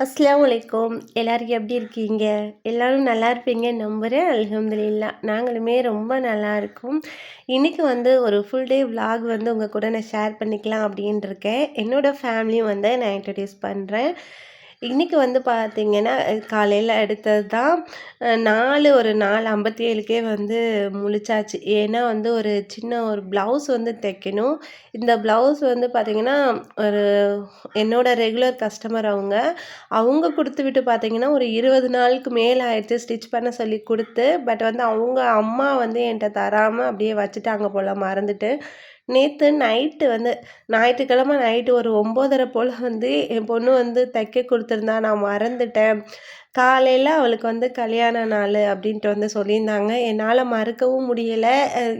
அஸ்லாம் வலைக்கம் எல்லாரும் எப்படி இருக்கீங்க? எல்லோரும் நல்லா இருப்பீங்க. நம்புகிறேன் அல்ஹம்துலில்லா. நாங்களுமே ரொம்ப நல்லா இருக்கோம். இன்றைக்கி வந்து ஒரு ஃபுல் டே விலாக் வந்து உங்கள் கூட நான் ஷேர் பண்ணிக்கலாம் அப்படின்னு இருக்கேன். என்னோடய ஃபேமிலியும் வந்து நான் இன்ட்ரடியூஸ் பண்ணுறேன் இன்றைக்கி வந்து பார்த்தீங்கன்னா காலையில் எடுத்தது தான் நாலு ஒரு நாலு ஐம்பத்தி ஏழுக்கே வந்து முழிச்சாச்சு. ஏன்னா வந்து ஒரு சின்ன ஒரு ப்ளவுஸ் வந்து தைக்கணும். இந்த ப்ளவுஸ் வந்து பார்த்திங்கன்னா ஒரு என்னோடய ரெகுலர் கஸ்டமர் அவங்க அவங்க கொடுத்து விட்டு பார்த்தீங்கன்னா ஒரு இருபது நாளுக்கு மேலே ஆயிடுச்சு ஸ்டிச் பண்ண சொல்லி கொடுத்து பட் வந்து அவங்க அம்மா வந்து என்கிட்ட தராமல் அப்படியே வச்சுட்டாங்க போல் மறந்துட்டு. நேற்று நைட்டு வந்து ஞாயிற்றுக்கிழமை நைட்டு ஒரு ஒம்போதரை போல் வந்து என் பொண்ணு வந்து தைக்க கொடுத்துருந்தா நான் மறந்துட்டேன். காலையில் அவளுக்கு வந்து கல்யாண நாள் அப்படின்ட்டு வந்து சொல்லியிருந்தாங்க. என்னால் மறக்கவும் முடியலை.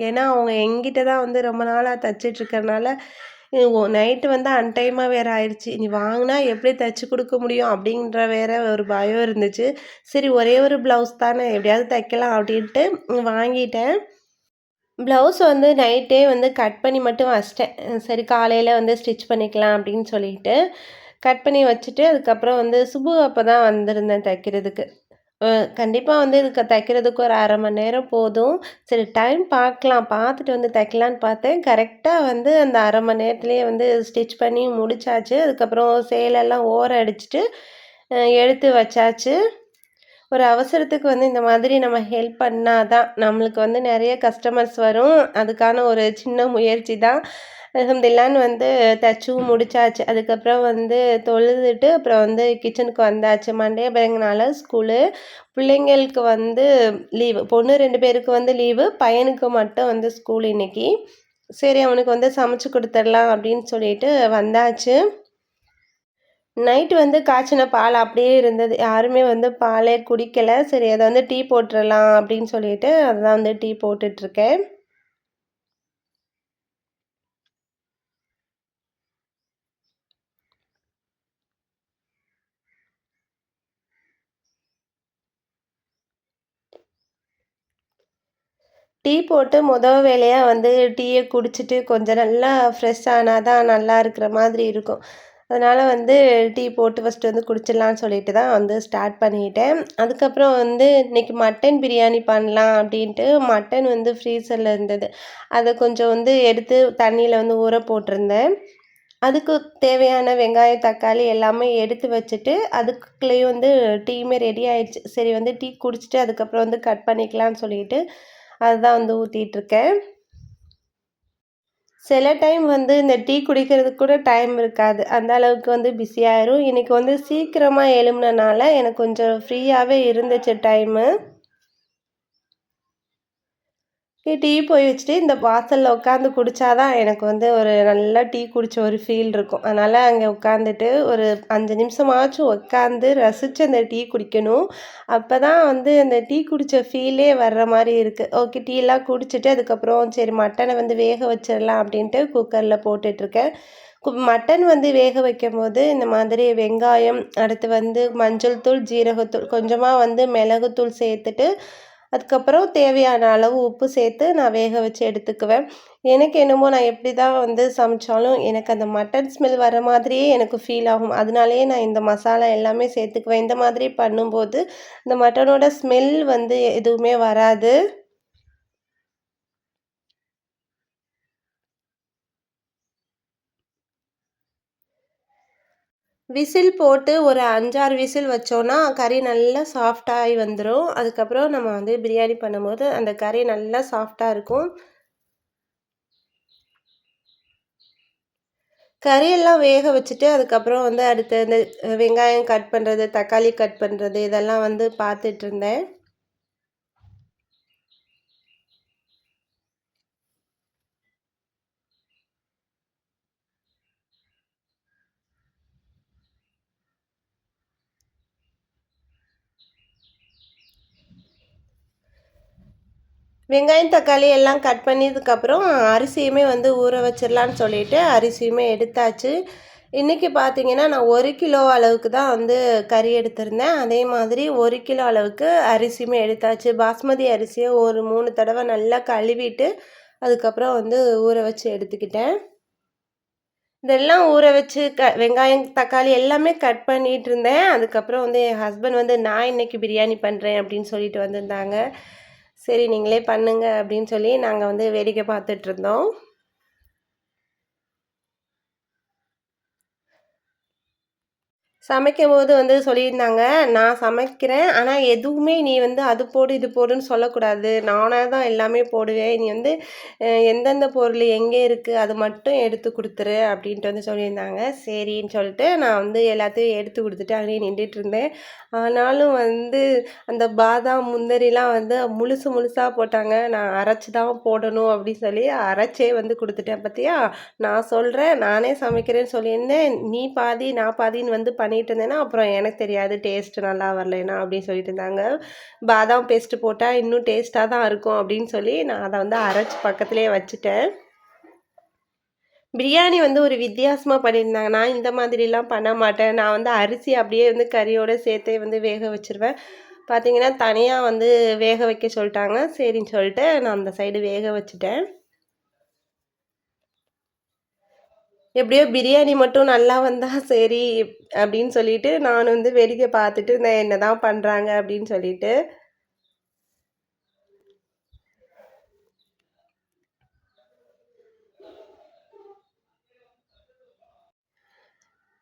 ஏன்னா அவங்க எங்கிட்ட தான் வந்து ரொம்ப நாளாக தைச்சிட்ருக்கறனால நைட்டு வந்து அன்டைமாக வேறு ஆயிடுச்சு நீ வாங்கினா எப்படி தைச்சி கொடுக்க முடியும் அப்படின்ற வேற ஒரு பயம் இருந்துச்சு. சரி ஒரே ஒரு ப்ளவுஸ் தானே எப்படியாவது தைக்கலாம் அப்படின்ட்டு வாங்கிட்டேன். ப்ளவுஸ் வந்து நைட்டே வந்து கட் பண்ணி மட்டும் வச்சிட்டேன். சரி காலையில் வந்து ஸ்டிச் பண்ணிக்கலாம் அப்படின்னு சொல்லிட்டு கட் பண்ணி வச்சுட்டு அதுக்கப்புறம் வந்து சுபு அப்போ தான் வந்திருந்தேன் தைக்கிறதுக்கு. கண்டிப்பாக வந்து இதுக்கு தைக்கிறதுக்கு ஒரு அரை மணி நேரம் போதும். சரி டைம் பார்க்கலாம். பார்த்துட்டு வந்து தைக்கலான்னு பார்த்தேன். கரெக்டாக வந்து அந்த அரை மணி நேரத்துலேயே வந்து ஸ்டிச் பண்ணி முடிச்சாச்சு. அதுக்கப்புறம் சேலெல்லாம் ஓர அடிச்சுட்டு எடுத்து வச்சாச்சு. ஒரு அவசரத்துக்கு வந்து இந்த மாதிரி நம்ம ஹெல்ப் பண்ணால் தான் நம்மளுக்கு வந்து நிறைய கஸ்டமர்ஸ் வரும். அதுக்கான ஒரு சின்ன முயற்சி தான். அலமதுல்லான்னு வந்து தைச்சும் முடிச்சாச்சு. அதுக்கப்புறம் வந்து தொழுதுட்டு அப்புறம் வந்து கிச்சனுக்கு வந்தாச்சு. மண்டே பிறங்கினால ஸ்கூலு பிள்ளைங்களுக்கு வந்து லீவு பொண்ணு ரெண்டு பேருக்கு வந்து லீவு பையனுக்கு மட்டும் வந்து ஸ்கூல் இன்றைக்கி சரி அவனுக்கு வந்து சமைச்சு கொடுத்துடலாம் அப்படின்னு சொல்லிட்டு வந்தாச்சு. நைட்டு வந்து காய்ச்சின பால் அப்படியே இருந்தது. யாருமே வந்து பாலே குடிக்கலை. சரி அதை வந்து டீ போட்டுடலாம் அப்படின்னு சொல்லிட்டு அதுதான் வந்து டீ போட்டுட்ருக்கேன். டீ போட்டு மொதல் வேலையாக வந்து டீயை குடிச்சிட்டு கொஞ்சம் நல்லா ஃப்ரெஷ் ஆனால் தான் நல்லா இருக்கிற மாதிரி இருக்கும். அதனால் வந்து டீ போட்டு ஃபஸ்ட்டு வந்து குடிச்சிடலான்னு சொல்லிட்டு தான் வந்து ஸ்டார்ட் பண்ணிட்டேன். அதுக்கப்புறம் வந்து இன்றைக்கி மட்டன் பிரியாணி பண்ணலாம் அப்படின்ட்டு மட்டன் வந்து ஃப்ரீசரில் இருந்தது. அதை கொஞ்சம் வந்து எடுத்து தண்ணியில் வந்து ஊற போட்டிருந்தேன். அதுக்கு தேவையான வெங்காயம் தக்காளி எல்லாமே எடுத்து வச்சுட்டு அதுக்குள்ளேயும் வந்து டீயுமே ரெடி ஆயிடுச்சு. சரி வந்து டீ குடிச்சிட்டு அதுக்கப்புறம் வந்து கட் பண்ணிக்கலாம்னு சொல்லிட்டு அதுதான் வந்து ஊற்றிட்டுருக்கேன் சில டைம் வந்து இந்த டீ குடிக்கிறதுக்கு கூட டைம் இருக்காது. அந்த அளவுக்கு வந்து பிஸியாயிரும் இன்றைக்கி வந்து சீக்கிரமாக எழும்புனனால எனக்கு கொஞ்சம் ஃப்ரீயாகவே இருந்துச்சு டைமு டீ போய் வச்சுட்டு இந்த வாசலில் உட்காந்து குடித்தாதான் எனக்கு வந்து ஒரு நல்லா டீ குடித்த ஒரு ஃபீல் இருக்கும். அதனால் அங்கே உட்காந்துட்டு ஒரு அஞ்சு நிமிஷமாச்சும் உட்காந்து ரசித்து அந்த டீ குடிக்கணும். அப்போ தான் வந்து அந்த டீ குடித்த ஃபீலே வர்ற மாதிரி இருக்குது ஓகே டீலாம் குடிச்சிட்டு அதுக்கப்புறம் சரி மட்டனை வந்து வேக வச்சிடலாம் அப்படின்ட்டு குக்கரில் போட்டுட்ருக்கேன் மட்டன் வந்து வேக வைக்கும் போது இந்த மாதிரி வெங்காயம் அடுத்து வந்து மஞ்சள் தூள் ஜீரகத்தூள் கொஞ்சமாக வந்து மிளகுத்தூள் சேர்த்துட்டு அதுக்கப்புறம் தேவையான அளவு உப்பு சேர்த்து நான் வேக வச்சு எடுத்துக்குவேன். எனக்கு என்னமோ நான் எப்படி தான் வந்து சமைச்சாலும் எனக்கு அந்த மட்டன் ஸ்மெல் வர மாதிரியே எனக்கு ஃபீல் ஆகும். அதனாலேயே நான் இந்த மசாலா எல்லாமே சேர்த்துக்குவேன். இந்த மாதிரி பண்ணும்போது இந்த மட்டனோட ஸ்மெல் வந்து எதுவுமே வராது. விசில் போட்டு ஒரு அஞ்சாறு விசில் வச்சோன்னா கறி நல்லா சாஃப்டாகி வந்துடும் அதுக்கப்புறம் நம்ம வந்து பிரியாணி பண்ணும்போது அந்த கறி நல்லா சாஃப்டாக இருக்கும். கறியெல்லாம் வேக வச்சுட்டு அதுக்கப்புறம் வந்து அடுத்து இந்த வெங்காயம் கட் பண்ணுறது தக்காளி கட் பண்ணுறது இதெல்லாம் வந்து பார்த்துட்டு இருந்தேன். வெங்காயம் தக்காளி எல்லாம் கட் பண்ணதுக்கப்புறம் அரிசியுமே வந்து ஊற வச்சிடலான்னு சொல்லிட்டு அரிசியுமே எடுத்தாச்சு இன்றைக்கி பார்த்தீங்கன்னா நான் ஒரு கிலோ அளவுக்கு தான் வந்து கறி எடுத்திருந்தேன் அதே மாதிரி ஒரு கிலோ அளவுக்கு அரிசியுமே எடுத்தாச்சு பாஸ்மதி அரிசியை ஒரு மூணு தடவை நல்லா கழுவிட்டு அதுக்கப்புறம் வந்து ஊற வச்சு எடுத்துக்கிட்டேன் இதெல்லாம் ஊற வச்சு க வெங்காயம், தக்காளி எல்லாமே கட் பண்ணிகிட்டு இருந்தேன். அதுக்கப்புறம் வந்து என் ஹஸ்பண்ட் வந்து நான் இன்னைக்கு பிரியாணி பண்ணுறேன் அப்படின்னு சொல்லிட்டு வந்திருந்தாங்க. சரி நீங்களே பண்ணுங்க அப்படின்னு சொல்லி நாங்கள் வந்து வேடிக்கை பார்த்துட்ருந்தோம் சமைக்கும் போது வந்து சொல்லியிருந்தாங்க, "நான் சமைக்கிறேன். ஆனால் எதுவுமே நீ வந்து அது போடு, இது போடுன்னு சொல்லக்கூடாது. நானாக தான் எல்லாமே போடுவேன். நீ வந்து எந்தெந்த பொருள் எங்கே இருக்குது அது மட்டும் எடுத்து கொடுத்துரு அப்படின்ட்டு வந்து சொல்லியிருந்தாங்க. சரின்னு சொல்லிட்டு நான் வந்து எல்லாத்தையும் எடுத்து கொடுத்துட்டு அப்படியே நின்டுட்டுருந்தேன். ஆனாலும் வந்து அந்த பாதாம், முந்தரிலாம் வந்து முழுசு முழுசாக போட்டாங்க. நான் அரைச்சி தான் போடணும் அப்படின்னு சொல்லி அரைச்சே வந்து கொடுத்துட்டேன் பார்த்தியா நான் சொல்கிறேன் நானே சமைக்கிறேன்னு சொல்லியிருந்தேன். நீ பாதி, நான் பாதின்னு வந்து பண்ணிட்டு இருந்தேன்னா, அப்புறம் எனக்கு தெரியாது டேஸ்ட் நல்லா வரலைன்னா" அப்படின்னு சொல்லிட்டு இருந்தாங்க. பாதாம் பேஸ்ட் போட்டால் இன்னும் டேஸ்ட்டாக தான் இருக்கும் அப்படின்னு சொல்லி நான் அதை வந்து அரைச்சு பக்கத்துலேயே வச்சுட்டேன். பிரியாணி வந்து ஒரு வித்தியாசமாக பண்ணியிருந்தாங்க. நான் இந்த மாதிரிலாம் பண்ண மாட்டேன். நான் வந்து அரிசி அப்படியே வந்து கறியோட சேர்த்தே வந்து வேக வச்சுருவேன். பார்த்தீங்கன்னா, தனியாக வந்து வேக வைக்க சொல்லிட்டாங்க சரின்னு சொல்லிட்டு நான் அந்த சைடு வேக வச்சுட்டேன். எப்படியோ பிரியாணி மட்டும் நல்லா வந்தால் சரி அப்படின்னு சொல்லிட்டு நான் வந்து வேடிக்கை பார்த்துட்டு இருந்தேன். என்னதான் பண்றாங்க அப்படின்னு சொல்லிட்டு.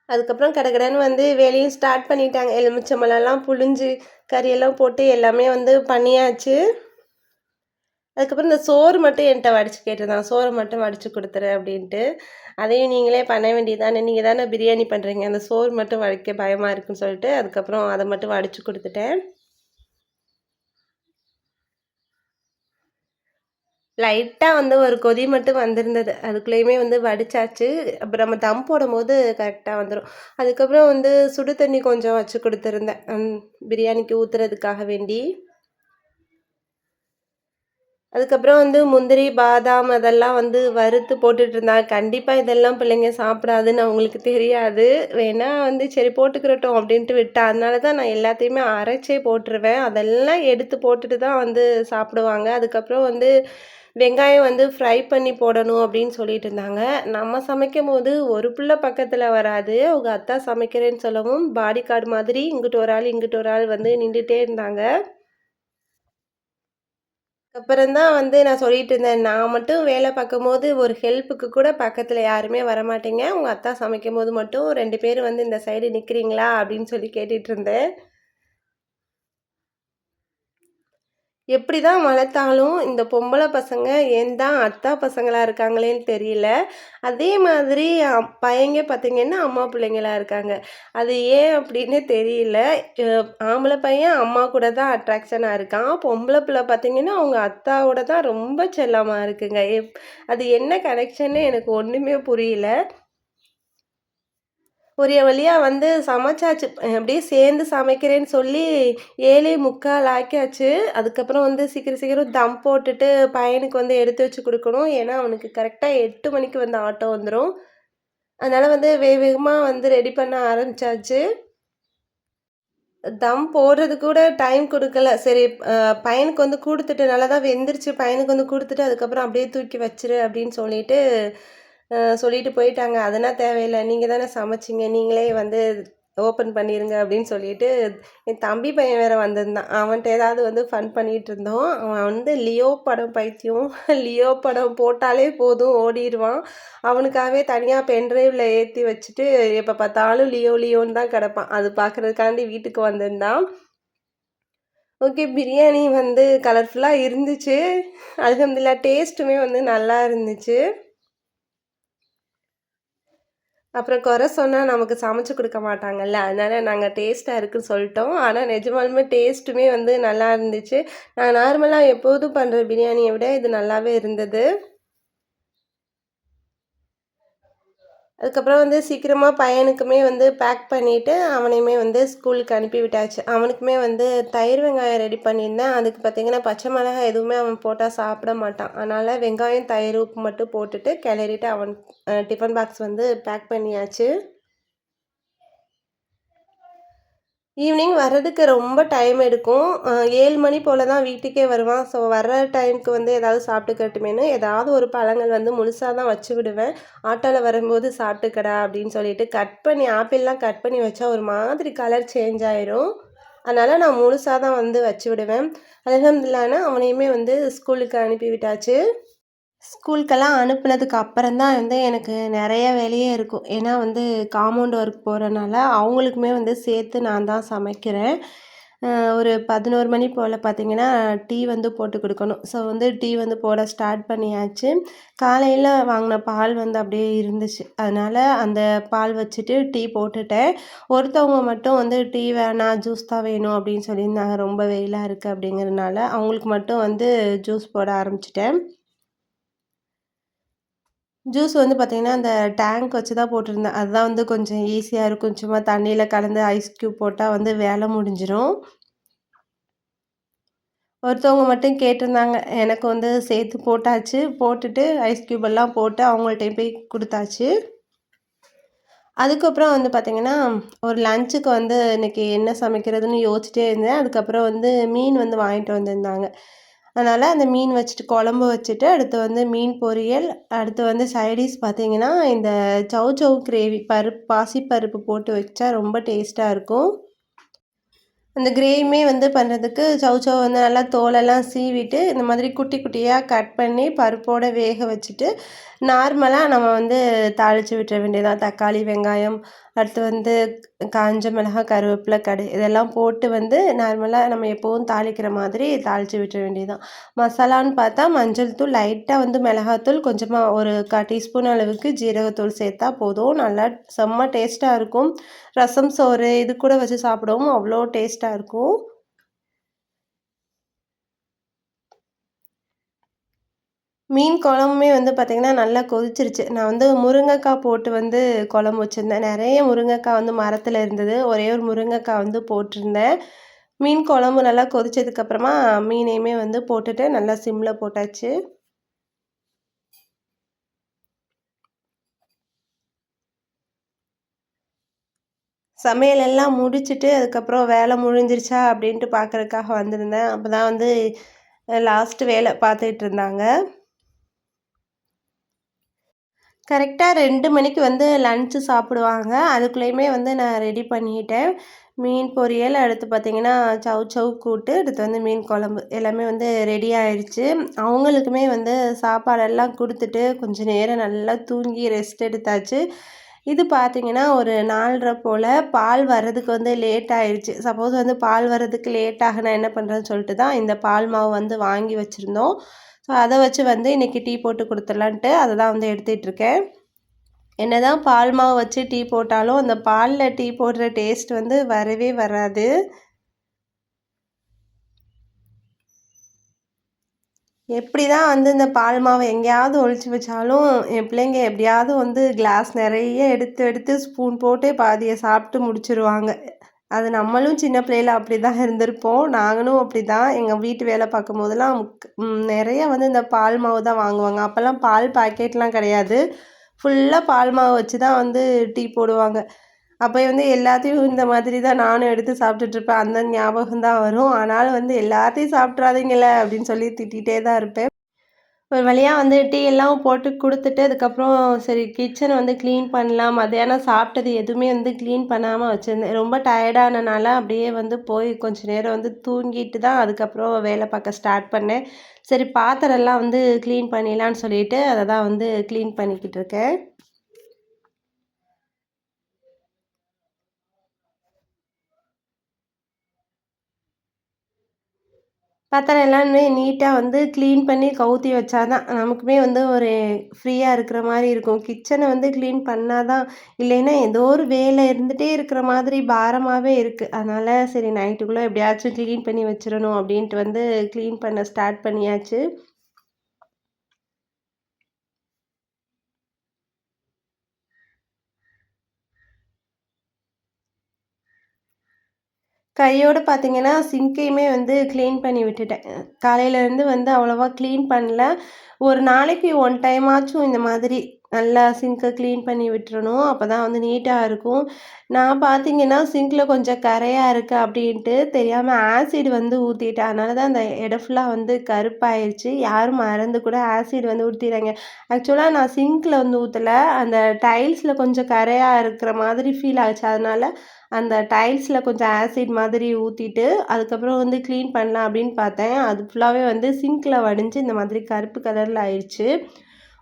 அதுக்கப்புறம் கடகடன்னு வந்து வேலையும் ஸ்டார்ட் பண்ணிட்டாங்க. எலுமிச்சம்பழம்லாம் புழிஞ்சு, கறியெல்லாம் போட்டு எல்லாமே வந்து பண்ணியாச்சு. அதுக்கப்புறம் இந்த சோறு மட்டும் என்கிட்ட வடித்து கேட்டிருந்தாங்க. "சோறு மட்டும் வடித்து கொடுத்துரு அப்படின்ட்டு. அதையும் நீங்களே பண்ண வேண்டியது தானே, தானே பிரியாணி பண்ணுறீங்க அந்த சோறு மட்டும் வடிக்க பயமாக இருக்குன்னு சொல்லிட்டு, அதுக்கப்புறம் அதை மட்டும் வடித்து கொடுத்துட்டேன் லைட்டாக வந்து ஒரு கொதி மட்டும் வந்திருந்தது. அதுக்குள்ளேயுமே வந்து வடிச்சாச்சு. அப்புறம் நம்ம தம் போடும்போது கரெக்டாக வந்துடும் அதுக்கப்புறம் வந்து சுடு தண்ணி கொஞ்சம் வச்சு கொடுத்துருந்தேன் பிரியாணிக்கு ஊற்றுறதுக்காக வேண்டி. அதுக்கப்புறம் வந்து முந்திரி, பாதாம் அதெல்லாம் வந்து வறுத்து போட்டுட்டு இருந்தாங்க கண்டிப்பாக இதெல்லாம் பிள்ளைங்க சாப்பிடாதுன்னு அவங்களுக்கு தெரியாது. வேணா வந்து சரி போட்டுக்கிறட்டும் அப்படின்ட்டு விட்டேன். அதனால தான் நான் எல்லாத்தையுமே அரைச்சே போட்டுருவேன். அதெல்லாம் எடுத்து போட்டுட்டு தான் வந்து சாப்பிடுவாங்க. அதுக்கப்புறம் வந்து வெங்காயம் வந்து ஃப்ரை பண்ணி போடணும் அப்படின்னு சொல்லிட்டு இருந்தாங்க. நம்ம சமைக்கும்போது ஒரு பிள்ளை பக்கத்தில் வராது. அவங்க அத்தா சமைக்கிறேன்னு சொல்லவும், பாடி கார்டு மாதிரி இங்கிட்டு ஒரு ஆள், இங்கிட்டு ஒரு ஆள் வந்து நின்றுட்டே இருந்தாங்க. அப்புறம் தான் வந்து நான் சொல்லிட்டு இருந்தேன். நான் மட்டும் வேலை பார்க்கும்போது ஒரு ஹெல்ப்புக்கு கூட பக்கத்தில் யாருமே வரமாட்டீங்க. உங்கள் அத்தா சமைக்கும்போது மட்டும் ரெண்டு பேரும் வந்து இந்த சைடு நிற்கிறீங்களா அப்படின்னு சொல்லி கேட்டுட்டு இருந்தேன். எப்படி தான் வளர்த்தாலும் இந்த பொம்பளை பசங்க ஏன் தான் அத்தா பசங்களாக இருக்காங்களேன்னு தெரியல. அதே மாதிரி பையங்க பார்த்திங்கன்னா அம்மா பிள்ளைங்களா இருக்காங்க. அது ஏன் அப்படின்னு தெரியல. ஆம்பளை பையன் அம்மா கூட தான் அட்ராக்ஷனாக இருக்கான். பொம்பளை பிள்ள பார்த்திங்கன்னா அவங்க அத்தாவோட தான் ரொம்ப செல்லமாக இருக்குங்க. எப் அது என்ன கனெக்ஷன்னு எனக்கு ஒன்றுமே புரியல. ஒரு வழியாக வந்து சமைச்சாச்சு. அப்படியே சேர்ந்து சமைக்கிறேன்னு சொல்லி 7:45 ஆக்கியாச்சு. அதுக்கப்புறம் வந்து சீக்கிரம் சீக்கிரம் தம் போட்டுட்டு பையனுக்கு வந்து எடுத்து வச்சு கொடுக்கணும் ஏன்னா, அவனுக்கு கரெக்டாக எட்டு மணிக்கு வந்து ஆட்டோ வந்துடும் அதனால் வந்து வேக வந்து ரெடி பண்ண ஆரம்பிச்சாச்சு. தம் போடுறது கூட டைம் கொடுக்கல சரி பையனுக்கு வந்து கொடுத்துட்டு நல்லா தான் வெந்துருச்சு. பையனுக்கு வந்து கொடுத்துட்டு அதுக்கப்புறம் அப்படியே தூக்கி வச்சுரு அப்படின்னு சொல்லிட்டு, சொல்லிட்டு போயிட்டாங்க. அதெல்லாம் தேவையில்லை நீங்கள் தானே சமைச்சீங்க. நீங்களே வந்து ஓப்பன் பண்ணிடுங்க அப்படின்னு சொல்லிட்டு, என் தம்பி பையன் வேறு வந்திருந்தான். அவன்கிட்ட ஏதாவது வந்து ஃபன் பண்ணிகிட்டு இருந்தோம். அவன் வந்து லியோ படம் பைத்தியம். லியோ படம் போட்டாலே போதும் ஓடிடுவான் அவனுக்காகவே தனியாக பென்ட்ரைவில் ஏற்றி வச்சுட்டு, எப்போ பார்த்தாலும் லியோ லியோன்னு தான் கிடப்பான் அது பார்க்குறதுக்காண்டி வீட்டுக்கு வந்திருந்தான். ஓகே. பிரியாணி வந்து கலர்ஃபுல்லாக இருந்துச்சு. அல்ஹம்துலில்லாஹ் டேஸ்ட்டுமே வந்து நல்லா இருந்துச்சு. அப்புறம் குறை சொன்னால் நமக்கு சமைச்சு கொடுக்க மாட்டாங்கல்ல. அதனால் நாங்கள் டேஸ்ட்டாக இருக்குன்னு சொல்லிட்டோம் ஆனால் நிஜமாலுமே டேஸ்ட்டுமே வந்து நல்லா இருந்துச்சு. நான் நார்மலாக எப்போதும் பண்ணுற பிரியாணியை விட இது நல்லாவே இருந்தது. அதுக்கப்புறம் வந்து சீக்கிரமாக பையனுக்குமே வந்து பேக் பண்ணிவிட்டு அவனையுமே வந்து ஸ்கூலுக்கு அனுப்பி விட்டாச்சு. அவனுக்குமே வந்து தயிர் வெங்காயம் ரெடி பண்ணியிருந்தேன். அதுக்கு பார்த்தீங்கன்னா, பச்சை மிளகாய் எதுவுமே அவன் போட்டால் சாப்பிட மாட்டான். அதனால் வெங்காயம், தயிர், உப்பு மட்டும் போட்டுட்டு கிளறிட்டு அவன் டிஃபன் பாக்ஸ் வந்து பேக் பண்ணியாச்சு. ஈவினிங் வர்றதுக்கு ரொம்ப டைம் எடுக்கும். ஏழு மணி போல் தான் வீட்டுக்கே வருவான். ஸோ வர்ற டைமுக்கு வந்து ஏதாவது சாப்பிட்டுக்கட்டுமேனு ஏதாவது ஒரு பழங்கள் வந்து முழுசாக தான் வச்சு விடுவேன். ஆட்டோவில் வரும்போது சாப்பிட்டுக்கடா அப்படின்னு சொல்லிட்டு கட் பண்ணி ஆப்பிள்லாம் கட் பண்ணி வச்சா ஒரு மாதிரி கலர் சேஞ்ச் ஆயிரும். அதனால் நான் முழுசாக தான் வந்து வச்சு விடுவேன். அலகம்துல்லான அவனையுமே வந்து ஸ்கூலுக்கு அனுப்பி விட்டாச்சு. ஸ்கூலுக்கெல்லாம் அனுப்புனதுக்கு அப்புறம் தான் வந்து எனக்கு நிறைய வேலையே இருக்கும். ஏன்னா வந்து காம்பவுண்ட் ஒர்க் போகிறனால அவங்களுக்குமே வந்து சேர்த்து நான் தான் சமைக்கிறேன். ஒரு பதினோரு மணி போல் பார்த்திங்கன்னா டீ வந்து போட்டு கொடுக்கணும். ஸோ வந்து டீ வந்து போட ஸ்டார்ட் பண்ணியாச்சு. காலையில் வாங்கின பால் வந்து அப்படியே இருந்துச்சு. அதனால் அந்த பால் வச்சுட்டு டீ போட்டுட்டேன். ஒருத்தவங்க மட்டும் வந்து டீ வேணாம் ஜூஸ் தான் வேணும் அப்படின்னு சொல்லியிருந்தாங்க. ரொம்ப வெயிலாக இருக்குது அப்படிங்கிறதுனால அவங்களுக்கு மட்டும் வந்து ஜூஸ் போட ஆரம்பிச்சிட்டேன். ஜூஸ் வந்து பார்த்திங்கன்னா அந்த டேங்க் வச்சு தான் போட்டிருந்தேன். அதுதான் வந்து கொஞ்சம் ஈஸியாக இருக்கும். சும்மா தண்ணியில் கலந்து ஐஸ் க்யூப் போட்டால் வந்து வேலை முடிஞ்சிடும் ஒருத்தவங்க மட்டும் கேட்டிருந்தாங்க. எனக்கு வந்து சேர்த்து போட்டாச்சு. போட்டுட்டு ஐஸ் க்யூபெல்லாம் போட்டு அவங்கள்ட்ட போய் கொடுத்தாச்சு. அதுக்கப்புறம் வந்து பார்த்திங்கன்னா ஒரு லஞ்சுக்கு வந்து இன்றைக்கி என்ன சமைக்கிறதுன்னு யோசிச்சிட்டே இருந்தேன். அதுக்கப்புறம் வந்து மீன் வந்து வாங்கிட்டு வந்திருந்தாங்க. அதனால் அந்த மீன் வச்சுட்டு குழம்பு வச்சுட்டு அடுத்து வந்து மீன் பொரியல் அடுத்து வந்து சைடிஷ் பார்த்திங்கன்னா இந்த சவு சவு கிரேவி பருப்பு பாசிப்பருப்பு போட்டு வச்சா ரொம்ப டேஸ்ட்டாக இருக்கும். அந்த கிரேவியுமே வந்து பண்ணுறதுக்கு சவு சவு வந்து நல்லா தோலெல்லாம் சீவிட்டு இந்த மாதிரி குட்டி குட்டியாக கட் பண்ணி பருப்போடு வேக வச்சுட்டு நார்மலாக நம்ம வந்து தாளித்து விட்டுற வேண்டியதான் தக்காளி வெங்காயம் அடுத்து வந்து காஞ்ச மிளகா கருவேப்பிலை கடு இதெல்லாம் போட்டு வந்து நார்மலாக நம்ம எப்போவும் தாளிக்கிற மாதிரி தாளித்து விட்டுற வேண்டியதான் மசாலான்னு பார்த்தா மஞ்சள் தூள் லைட்டாக வந்து மிளகாத்தூள் கொஞ்சமாக ஒரு கா டீஸ்பூன் அளவுக்கு ஜீரகத்தூள் சேர்த்தா போதும். நல்லா செம்ம டேஸ்ட்டாக இருக்கும். ரசம் சோறு இது கூட வச்சு சாப்பிடவும் அவ்வளோ டேஸ்ட்டாக இருக்கும். மீன் குழம்புமே வந்து பார்த்திங்கன்னா நல்லா கொதிச்சிருச்சு. நான் வந்து முருங்கைக்காய் போட்டு வந்து குழம்பு வச்சுருந்தேன். நிறைய முருங்கைக்காய் வந்து மரத்தில் இருந்தது. ஒரே ஒரு முருங்கைக்காய் வந்து போட்டிருந்தேன். மீன் குழம்பு நல்லா கொதிச்சதுக்கப்புறமா மீனையுமே வந்து போட்டுட்டு நல்லா சிம்மில் போட்டாச்சு. சமையல் எல்லாம் முடிச்சுட்டு அதுக்கப்புறம் வேலை முடிஞ்சிருச்சா அப்படின்ட்டு பார்க்குறதுக்காக வந்திருந்தேன். அப்போ தான் வந்து லாஸ்ட்டு வேலை பார்த்துட்டு இருந்தாங்க. கரெக்டாக ரெண்டு மணிக்கு வந்து லன்ச்சு சாப்பிடுவாங்க. அதுக்குள்ளேயுமே வந்து நான் ரெடி பண்ணிட்டேன். மீன் பொரியல் அடுத்து பார்த்திங்கன்னா சவு சவு கூட்டு அடுத்து வந்து மீன் குழம்பு. எல்லாமே வந்து ரெடி ஆயிடுச்சு அவங்களுக்குமே வந்து சாப்பாடெல்லாம் கொடுத்துட்டு கொஞ்சம் நேரம் நல்லா தூங்கி ரெஸ்ட் எடுத்தாச்சு. இது பார்த்திங்கன்னா ஒரு நாலரை போல் பால் வர்றதுக்கு வந்து லேட் ஆயிடுச்சு சப்போஸ் வந்து பால் வர்றதுக்கு லேட் ஆகினா என்ன பண்ணுறேன்னு சொல்லிட்டு தான் இந்த பால் மாவு வந்து வாங்கி வச்சுருந்தோம். ஸோ அதை வச்சு வந்து இன்றைக்கி டீ போட்டு கொடுத்துடலான்ட்டு அதை தான் வந்து எடுத்துகிட்ருக்கேன் என்ன தான் பால் மாவு வச்சு டீ போட்டாலும் அந்த பாலில் டீ போடுற டேஸ்ட் வந்து வரவே வராது. எப்படி தான் வந்து இந்த பால் மாவை எங்கேயாவது ஒழிச்சு வச்சாலும் என் பிள்ளைங்க எப்படியாவது வந்து கிளாஸ் நிறைய எடுத்து எடுத்து ஸ்பூன் போட்டு பாதியை சாப்பிட்டு முடிச்சிருவாங்க. அது நம்மளும் சின்ன பிள்ளையில அப்படி தான் இருந்திருப்போம். நாங்களும் அப்படி தான் எங்கள் வீட்டு வேலை பார்க்கும் போதெல்லாம் நிறைய வந்து இந்த பால் மாவு தான் வாங்குவாங்க. அப்போல்லாம் பால் பாக்கெட்லாம் கிடையாது. ஃபுல்லாக பால் மாவு வச்சு தான் வந்து டீ போடுவாங்க. அப்போ வந்து எல்லாத்தையும் இந்த மாதிரி தான் நானும் எடுத்து சாப்பிட்டுட்ருப்பேன் அந்த ஞாபகம் தான் வரும். ஆனாலும் வந்து எல்லாத்தையும் சாப்பிட்றாதீங்களே அப்படின்னு சொல்லி திட்டிகிட்டே தான் இருப்பேன். ஒரு வழியாக வந்து டீ எல்லாம் போட்டு கொடுத்துட்டு அதுக்கப்புறம் சரி கிச்சனை வந்து க்ளீன் பண்ணலாம். மத்தியானம் சாப்பிட்டது எதுவுமே வந்து க்ளீன் பண்ணாமல் வச்சுருந்தேன். ரொம்ப டயர்டானனால அப்படியே வந்து போய் கொஞ்சம் நேரம் வந்து தூங்கிட்டு தான் அதுக்கப்புறம் வேலை பார்க்க ஸ்டார்ட் பண்ணேன். சரி பாத்திரம்லாம் வந்து க்ளீன் பண்ணிடலான்னு சொல்லிட்டு அதை தான் வந்து க்ளீன் பண்ணிக்கிட்டு இருக்கேன். பாத்திரம் எல்லாமே நீட்டாக வந்து க்ளீன் பண்ணி கவுத்தி வச்சா தான் நமக்குமே வந்து ஒரு ஃப்ரீயாக இருக்கிற மாதிரி இருக்கும். கிச்சனை வந்து க்ளீன் பண்ணால் தான் இல்லைன்னா ஏதோ ஒரு வேலை இருந்துகிட்டே இருக்கிற மாதிரி பாரமாகவே இருக்குது அதனால் சரி நைட்டுக்குள்ளே எப்படியாச்சும் க்ளீன் பண்ணி வச்சிடணும் அப்படின்ட்டு வந்து க்ளீன் பண்ண ஸ்டார்ட் பண்ணியாச்சு. கையோடு பார்த்தீங்கன்னா சிங்கையுமே வந்து க்ளீன் பண்ணி விட்டுட்டேன். காலையிலேருந்து வந்து அவ்வளோவா க்ளீன் பண்ணல. ஒரு நாளைக்கு ஒன் டைமாச்சும் இந்த மாதிரி நல்லா சிங்க்கை க்ளீன் பண்ணி விட்டுறணும். அப்போ தான் வந்து நீட்டாக இருக்கும். நான் பார்த்தீங்கன்னா சிங்கில் கொஞ்சம் கரையாக இருக்குது அப்படின்ட்டு தெரியாமல் ஆசிட் வந்து ஊற்றிட்டேன் அதனால தான் அந்த இடம் ஃபுல்லாக வந்து கருப்பாயிருச்சு. யாரும் மறந்து கூட ஆசிட் வந்து ஊற்றிடுறாங்க ஆக்சுவலாக நான் சிங்கில் வந்து ஊற்றலை அந்த டைல்ஸில் கொஞ்சம் கரையாக இருக்கிற மாதிரி ஃபீல் ஆச்சு. அதனால் அந்த டைல்ஸில் கொஞ்சம் ஆசிட் மாதிரி ஊற்றிட்டு அதுக்கப்புறம் வந்து க்ளீன் பண்ணலாம் அப்படின்னு பார்த்தேன். அது ஃபுல்லாகவே வந்து சிங்கில் வடிஞ்சு இந்த மாதிரி கருப்பு கலரில் ஆயிடுச்சு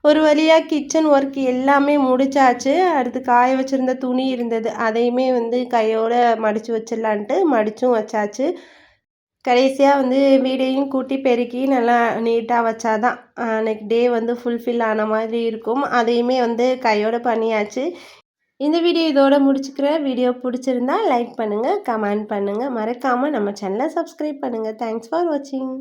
ஒரு வழியாக கிச்சன் ஒர்க் எல்லாமே முடிச்சாச்சு. அடுத்து காய வச்சுருந்த துணி இருந்தது. அதையுமே வந்து கையோடு மடித்து வச்சிடலான்ட்டு மடித்தும் வச்சாச்சு. கடைசியாக வந்து வீடையும் கூட்டி பெருக்கி நல்லா நீட்டாக வச்சாதான். அன்னைக்கு டே வந்து ஃபுல்ஃபில் ஆன மாதிரி இருக்கும். அதையுமே வந்து கையோடு பண்ணியாச்சு. இந்த வீடியோ இதோட முடிச்சுக்கிறேன் வீடியோ பிடிச்சிருந்தா லைக் பண்ணுங்கள் கமெண்ட் பண்ணுங்கள் மறக்காமல் நம்ம சேனலை சப்ஸ்கிரைப் பண்ணுங்கள் தேங்க்ஸ் ஃபார் வாட்சிங்